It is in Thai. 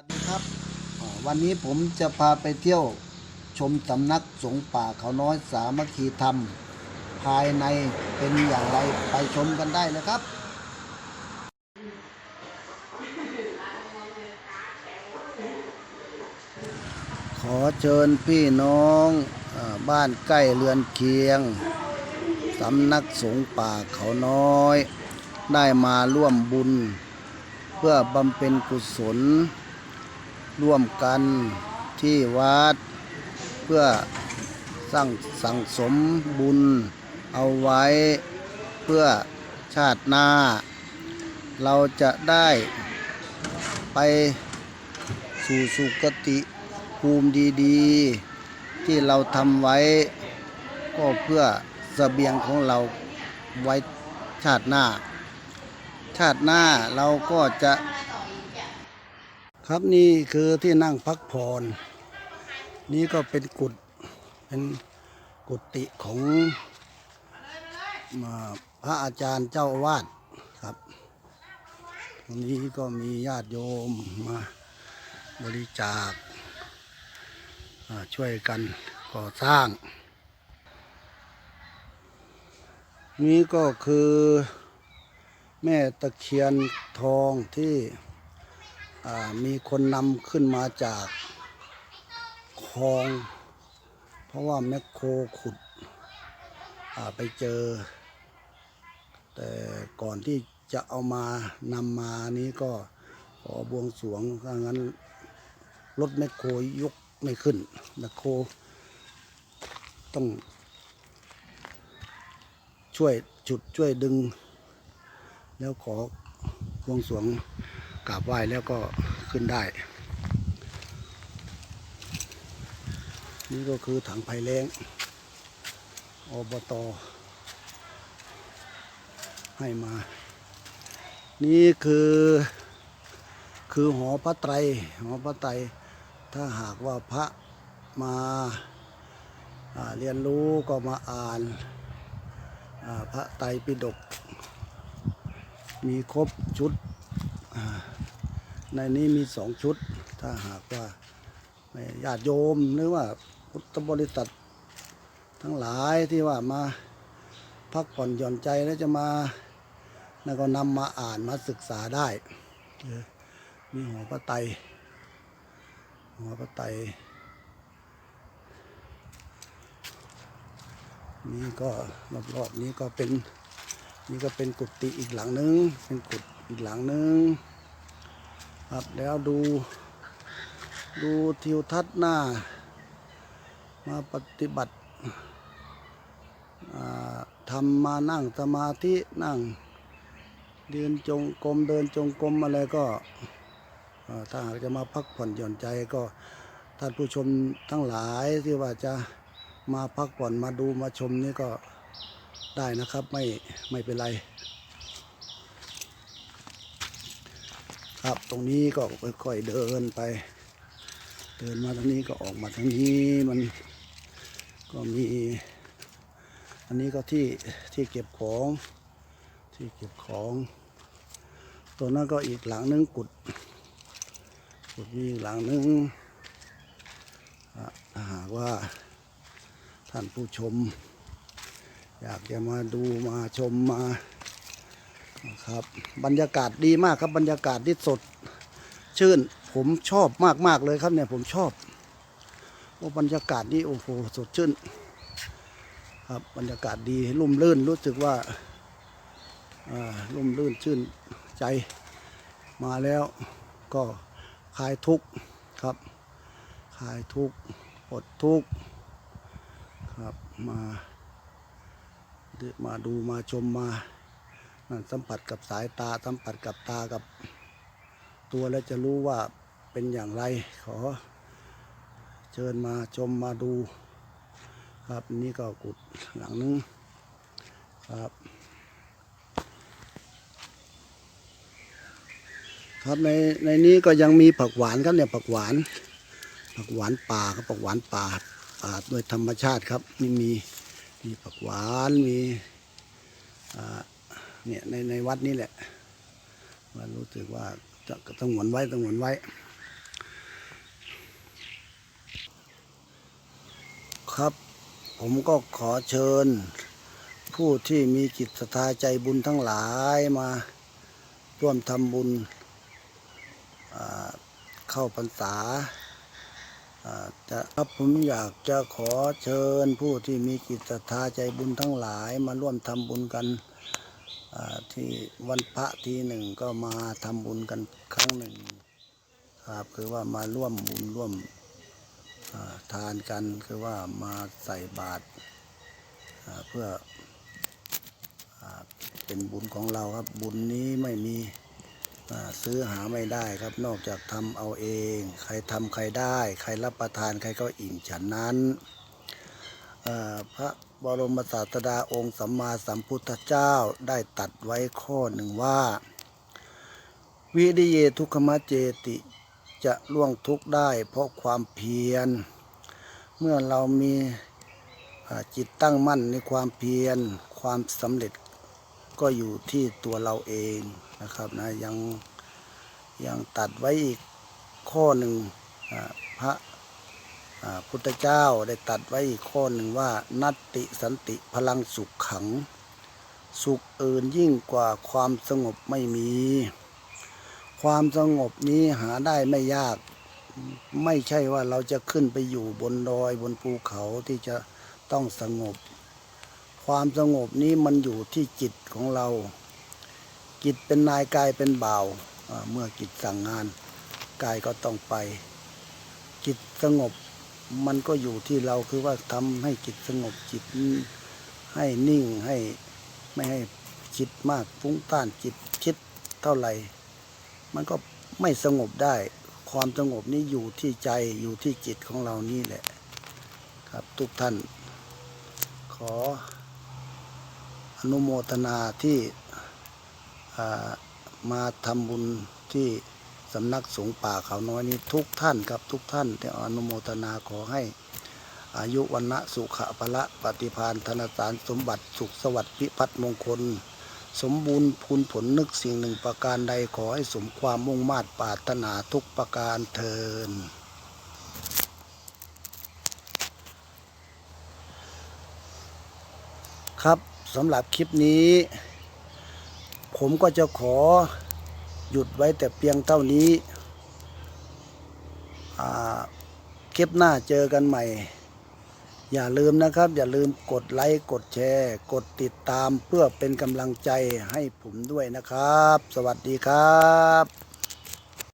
วัสดีครับ วันนี้ผมจะพาไปเที่ยวชมสำนักสงฆ์ป่าเขาน้อยสามัคคีธรรม ภายในเป็นอย่างไรไปชมกันได้เลยครับ ขอเชิญพี่น้องอบ้านใกล้เรือนเคียงสำนักสงฆ์ป่าเขาน้อย ได้มาร่วมบุญเพื่อบำเพ็ญกุศล ร่วมกันที่วัด เพื่อสร้างสั่งสมบุญเอาไว้ เพื่อชาติหน้า เราจะได้ไปสู่สุคติภูมิดีๆ ที่เราทำไว้ ก็เพื่อเสบียงของเราไว้ชาติหน้า ชาติหน้าเราก็จะ ครับนี่คือที่นั่งพักผ่อนนี่ก็เป็นกุฏเป็นกุฏิของพระอาจารย์เจ้าอาวาดครับตรงนี้ก็มีญาติโยมมาบริจาคช่วยกันก่อสร้าง นี่ก็คือแม่ตะเคียนทองที่ มีคนนำขึ้นมาจากคลอง เพราะว่าแมคโครขุดไปเจอ แต่ก่อนที่จะเอามานำมานี้ก็ขอบวงสวงถ้างั้นรถแมคโครยกไม่ขึ้นแมคโครต้องช่วยจุดช่วยดึง แล้วขอบวงสวง กราบไหว้แล้วก็ขึ้นได้ นี่ก็คือถังไผ่แรงอบตให้มา นี่คือคือหอพระไตร หอพระไตร ถ้าหากว่าพระมาาเรียนรู้ก็มาอ่านาพระไตรปิฎกมีครบชุด ในนี้มีสองชุด ถ้าหากว่าญาติโยมหรือว่าพุทธบริษัททั้งหลายที่ว่ามาพักผ่อนหย่อนใจแล้วจะมาแล้วก็นำมาอ่านมาศึกษาได้ มีหัวพระไตรหัวพระไตรนี่ก็รอบๆนี้ก็เป็นนี่ก็เป็นกุฏิอีกหลังนึง เป็นกุฏอีกหลังนึง ครับแล้วดู ดูทิวทัศน์หน้า มาปฏิบัติทำมานั่งสมาธินั่งเดินจงกรมเดินจงกรมอะไรก็ถ้าหากจะมาพักผ่อนหย่อนใจก็ท่านผู้ชมทั้งหลายที่ว่าจะมาพักผ่อนมาดูมาชมนี่ก็ได้นะครับไม่ไม่เป็นไร ครับตรงนี้ก็ค่อยๆเดินไป เดินมาทางนี้ก็ออกมาทางนี้มันก็มี อันนี้ก็ที่ที่เก็บของที่เก็บของตัวนั้นก็อีกหลังนึงกุดกุดมีหลังนึงอะถ้าหากว่าท่านผู้ชม อยากจะมาดูมาชมมา ครับ บรรยากาศดีมากครับ บรรยากาศที่สด ชื่น ผมชอบมากมากเลยครับเนี่ยผมชอบโอ้บรรยากาศนี่โอ้โหสดชื่น ครับบรรยากาศดีลุ่มลื่นรู้สึกว่าอ่าลุ่มลื่นชื่นใจมาแล้วก็คลายทุกข์ครับคลายทุกข์ปลดทุกข์ครับมามาดูมาชมมา สัมผัสกับสายตาสัมผัสกับตากับตัวแล้วจะรู้ว่าเป็นอย่างไร ขอเชิญมาชมมาดู ครับนี่ก็กุดหลังนึงครับครับในในนี้ก็ยังมีผักหวานครับเนี่ยผักหวาน ผักหวานป่าครับผักหวานป่าป่าโดยธรรมชาติครับนี่มีมีผักหวานมีอ่า เนี่ยในในวัดนี้แหละมารู้สึกว่าจะต้องหวนไว้ต้องหวนไว้ ครับ ผมก็ขอเชิญ ผู้ที่มีจิตศรัทธาใจบุญทั้งหลายมาร่วมทำบุญเข้าพรรษาจะครับผมอยากจะขอเชิญผู้ที่มีจิตศรัทธาใจบุญทั้งหลายมาร่วมทำบุญกัน ที่วันพระทีหนึ่งก็มาทำบุญกันครั้งหนึ่งครับคือว่ามาร่วมบุญร่วมทานกันคือว่ามาใส่บาตรเพื่ออเป็นบุญของเราครับบุญนี้ไม่มีซื้อหาไม่ได้ครับนอกจากทำเอาเอง ใครทำใครได้ ใครรับประทานใครก็อิ่มฉันนั้น พระบรมศาสดาองค์สัมมาสัมพุทธเจ้าได้ตัดไว้ข้อหนึ่งว่า วิริเยทุกขมเจติจะล่วงทุกข์ได้เพราะความเพียร เมื่อเรามีจิตตั้งมั่นในความเพียร ความสำเร็จก็อยู่ที่ตัวเราเองนะครับนะยังยังตัดไว้อีกข้อหนึ่งพระ พุทธเจ้าได้ตัดไว้อีกข้อหนึ่งว่า นัตติสันติพลังสุขขัง สุขอื่นยิ่งกว่าความสงบไม่มี ความสงบนี้หาได้ไม่ยาก ไม่ใช่ว่าเราจะขึ้นไปอยู่บนดอยบนภูเขาที่จะต้องสงบ ความสงบนี้มันอยู่ที่จิตของเรา จิตเป็นนายกายเป็นบ่าวอ่าเมื่อจิตสั่งงานกายก็ต้องไป จิตสงบ มันก็อยู่ที่เราคือว่าทำให้จิตสงบจิตให้นิ่งให้ไม่ให้จิตมากฟุ้งต้านจิตคิดเท่าไหร่ มันก็ไม่สงบได้ ความสงบนี้อยู่ที่ใจอยู่ที่จิตของเรานี่แหละ ครับทุกท่าน ขออนุโมทนาที่มาทำบุญที่ สำนักสงฆ์ป่าเขาน้อยนี้ทุกท่านครับทุกท่านที่อนุโมทนาขอให้ อายุวันนะสุขะพละปฏิพานธนสารสมบัติสุขสวัสดิ์พิพัฒน์มงคล สมบูรณ์พูนผลนึกสิ่งหนึ่งประการใดขอให้สมความมุ่งมา่ปรารถนาทุกประการเทินครับสำหรับคลิปนี้ ผมก็จะขอ หยุดไว้แต่เพียงเท่านี้ คลิปหน้าเจอกันใหม่ อย่าลืมนะครับ อย่าลืมกดไลค์ กดแชร์ กดติดตามเพื่อเป็นกำลังใจให้ผมด้วยนะครับ สวัสดีครับ